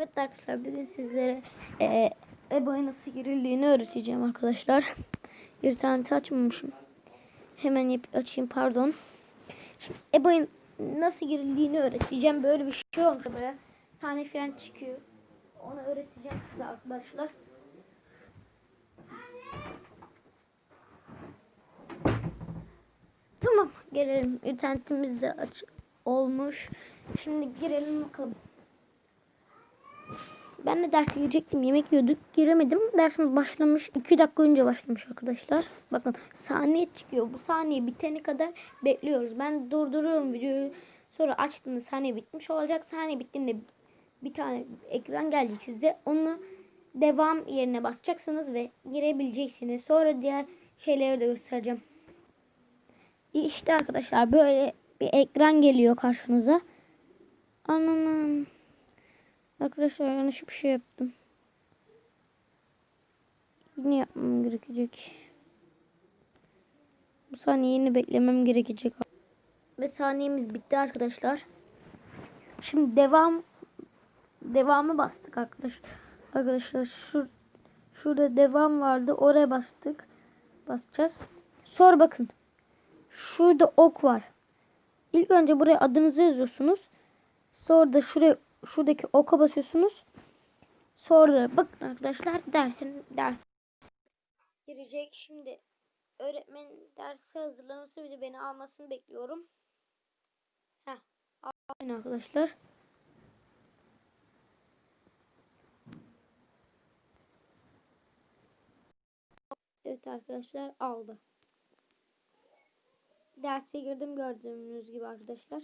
Evet arkadaşlar bugün sizlere e, EBA'ya nasıl girildiğini öğreteceğim arkadaşlar. İnterneti açmamışım. Hemen yap açayım pardon. Şimdi nasıl girildiğini öğreteceğim. Böyle bir şey olmuş böyle. Sahne falan çıkıyor. Onu öğreteceğim size arkadaşlar. Tamam gelelim. İnternetimiz de aç olmuş. Şimdi girelim bakalım. Ben de derse girecektim. Yemek yiyorduk. Giremedim. Dersimiz başlamış. 2 dakika önce başlamış arkadaşlar. Bakın saniye çıkıyor. Bu saniye bitene kadar bekliyoruz. Ben durduruyorum videoyu. Sonra açtığında saniye bitmiş olacak. Saniye bittiğinde bir tane ekran gelecek size. Onu devam yerine basacaksınız ve girebileceksiniz. Sonra diğer şeyleri de göstereceğim. İşte arkadaşlar böyle bir ekran geliyor karşınıza. Anam. Arkadaşlar yanlış bir şey yaptım. Yine yapmam gerekecek. Bu saniyeni beklemem gerekecek. Ve saniyemiz bitti arkadaşlar. Şimdi devam devamı bastık arkadaş. Arkadaşlar şu şurada devam vardı. Oraya bastık. Basacağız. Sonra bakın. Şurada ok var. İlk önce buraya adınızı yazıyorsunuz. Sonra da şuraya şuradaki oka basıyorsunuz. Sonra bakın arkadaşlar dersin ders girecek. Şimdi öğretmen dersi hazırlaması de beni almasını bekliyorum. Heh. Aynen arkadaşlar. Evet arkadaşlar aldı. Derse girdim gördüğünüz gibi arkadaşlar.